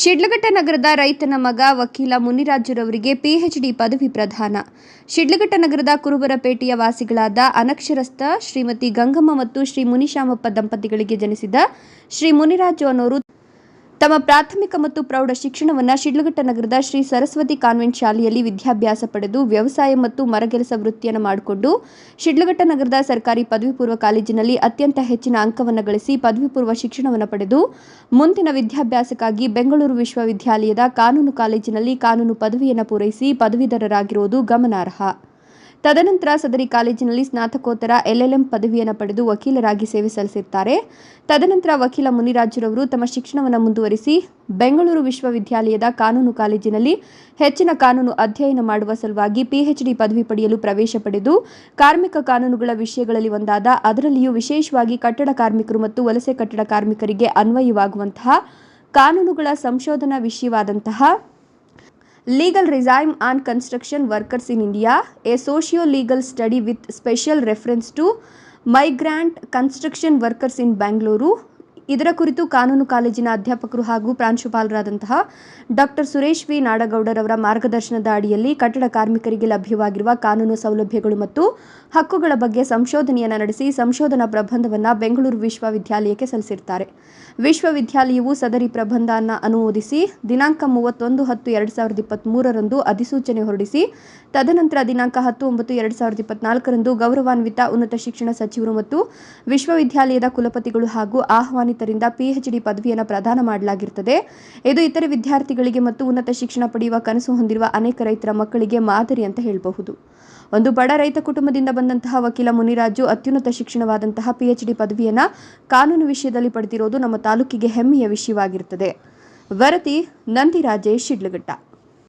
ಶಿಡ್ಲಘಟ್ಟ ನಗರದ ರೈತನ ಮಗ ವಕೀಲ ಮುನಿರಾಜುರವರಿಗೆ ಪಿಎಚ್ಡಿ ಪದವಿ ಪ್ರದಾನ. ಶಿಡ್ಲಘಟ್ಟ ನಗರದ ಕುರುಬರಪೇಟೆಯ ವಾಸಿಗಳಾದ ಅನಕ್ಷರಸ್ಥ ಶ್ರೀಮತಿ ಗಂಗಮ್ಮ ಮತ್ತು ಶ್ರೀ ಮುನಿಶಾಮಪ್ಪ ದಂಪತಿಗಳಿಗೆ ಜನಿಸಿದ ಶ್ರೀ ಮುನಿರಾಜು ಅನ್ನೋರು ತಮ್ಮ ಪ್ರಾಥಮಿಕ ಮತ್ತು ಪ್ರೌಢ ಶಿಕ್ಷಣವನ್ನು ಶಿಡ್ಲಘಟ್ಟ ನಗರದ ಶ್ರೀ ಸರಸ್ವತಿ ಕಾನ್ವೆಂಟ್ ಶಾಲೆಯಲ್ಲಿ ವಿದ್ಯಾಭ್ಯಾಸ ಪಡೆದು, ವ್ಯವಸಾಯ ಮತ್ತು ಮರಗೆಲಸ ವೃತ್ತಿಯನ್ನು ಮಾಡಿಕೊಂಡು, ಶಿಡ್ಲಘಟ್ಟ ನಗರದ ಸರ್ಕಾರಿ ಪದವಿ ಪೂರ್ವ ಕಾಲೇಜಿನಲ್ಲಿ ಅತ್ಯಂತ ಹೆಚ್ಚಿನ ಅಂಕವನ್ನು ಗಳಿಸಿ ಪದವಿ ಪೂರ್ವ ಶಿಕ್ಷಣವನ್ನು ಪಡೆದು, ಮುಂದಿನ ವಿದ್ಯಾಭ್ಯಾಸಕ್ಕಾಗಿ ಬೆಂಗಳೂರು ವಿಶ್ವವಿದ್ಯಾಲಯದ ಕಾನೂನು ಕಾಲೇಜಿನಲ್ಲಿ ಕಾನೂನು ಪದವಿಯನ್ನು ಪೂರೈಸಿ ಪದವೀಧರರಾಗಿರುವುದು ಗಮನಾರ್ಹ. ತದನಂತರ ಸದರಿ ಕಾಲೇಜಿನಲ್ಲಿ ಸ್ನಾತಕೋತ್ತರ ಎಲ್ಎಲ್ಎಂ ಪದವಿಯನ್ನು ಪಡೆದು ವಕೀಲರಾಗಿ ಸೇವೆ ಸಲ್ಲಿಸಿರ್ತಾರೆ ತದನಂತರ ವಕೀಲ ಮುನಿರಾಜುರವರು ತಮ್ಮ ಶಿಕ್ಷಣವನ್ನು ಮುಂದುವರಿಸಿ ಬೆಂಗಳೂರು ವಿಶ್ವವಿದ್ಯಾಲಯದ ಕಾನೂನು ಕಾಲೇಜಿನಲ್ಲಿ ಹೆಚ್ಚಿನ ಕಾನೂನು ಅಧ್ಯಯನ ಮಾಡುವ ಸಲುವಾಗಿ ಪಿಎಚ್ಡಿ ಪದವಿ ಪಡೆಯಲು ಪ್ರವೇಶ ಪಡೆದು ಕಾರ್ಮಿಕ ಕಾನೂನುಗಳ ವಿಷಯಗಳಲ್ಲಿ ಒಂದಾದ ಅದರಲ್ಲಿಯೂ ವಿಶೇಷವಾಗಿ ಕಟ್ಟಡ ಕಾರ್ಮಿಕರು ಮತ್ತು ವಲಸೆ ಕಟ್ಟಡ ಕಾರ್ಮಿಕರಿಗೆ ಅನ್ವಯವಾಗುವಂತಹ ಕಾನೂನುಗಳ ಸಂಶೋಧನಾ ವಿಷಯವಾದಂತಹ Legal Regime on Construction Workers in India, a socio-legal study with special reference to migrant construction workers in Bangalore. ಇದರ ಕುರಿತು ಕಾನೂನು ಕಾಲೇಜಿನ ಅಧ್ಯಾಪಕರು ಹಾಗೂ ಪ್ರಾಂಶುಪಾಲರಾದಂತಹ ಡಾಕ್ಟರ್ ಸುರೇಶ್ ವಿ. ನಾಡಗೌಡರವರ ಮಾರ್ಗದರ್ಶನದ ಅಡಿಯಲ್ಲಿ ಕಟ್ಟಡ ಕಾರ್ಮಿಕರಿಗೆ ಲಭ್ಯವಾಗಿರುವ ಕಾನೂನು ಸೌಲಭ್ಯಗಳು ಮತ್ತು ಹಕ್ಕುಗಳ ಬಗ್ಗೆ ಸಂಶೋಧನೆಯನ್ನು ನಡೆಸಿ ಸಂಶೋಧನಾ ಪ್ರಬಂಧವನ್ನು ಬೆಂಗಳೂರು ವಿಶ್ವವಿದ್ಯಾಲಯಕ್ಕೆ ಸಲ್ಲಿಸಿರ್ತಾರೆ. ವಿಶ್ವವಿದ್ಯಾಲಯವು ಸದರಿ ಪ್ರಬಂಧವನ್ನು ಅನುಮೋದಿಸಿ ದಿನಾಂಕ ಮೂವತ್ತೊಂದು ಹತ್ತು ಎರಡು ಸಾವಿರದ ಇಪ್ಪತ್ತ್ಮೂರರಂದು ಅಧಿಸೂಚನೆ ಹೊರಡಿಸಿ, ತದನಂತರ ದಿನಾಂಕ ಹತ್ತು ಒಂಬತ್ತು ಎರಡು ಸಾವಿರದ ಇಪ್ಪತ್ನಾಲ್ಕರಂದು ಗೌರವಾನ್ವಿತ ಉನ್ನತ ಶಿಕ್ಷಣ ಸಚಿವರು ಮತ್ತು ವಿಶ್ವವಿದ್ಯಾಲಯದ ಕುಲಪತಿಗಳು ಹಾಗೂ ಆಹ್ವಾನಿತರಿಂದ ಪಿಎಚ್ಡಿ ಪದವಿಯನ್ನು ಪ್ರದಾನ ಮಾಡಲಾಗಿರುತ್ತದೆ. ಇದು ಇತರೆ ವಿದ್ಯಾರ್ಥಿಗಳಿಗೆ ಮತ್ತು ಉನ್ನತ ಶಿಕ್ಷಣ ಪಡೆಯುವ ಕನಸು ಹೊಂದಿರುವ ಅನೇಕ ರೈತರ ಮಕ್ಕಳಿಗೆ ಮಾದರಿ ಅಂತ ಹೇಳಬಹುದು. ಒಂದು ಬಡ ರೈತ ಕುಟುಂಬದಿಂದ ಬಂದಂತಹ ವಕೀಲ ಮುನಿರಾಜು ಅತ್ಯುನ್ನತ ಶಿಕ್ಷಣವಾದಂತಹ ಪಿಎಚ್ಡಿ ಪದವಿಯನ್ನು ಕಾನೂನು ವಿಷಯದಲ್ಲಿ ಪಡೆದಿರೋದು ನಮ್ಮ ತಾಲೂಕಿಗೆ ಹೆಮ್ಮೆಯ ವಿಷಯವಾಗಿರುತ್ತದೆ. ವರದಿ ನಂದಿರಾಜೇಶ್ ಶಿಡ್ಲಘಟ್ಟ.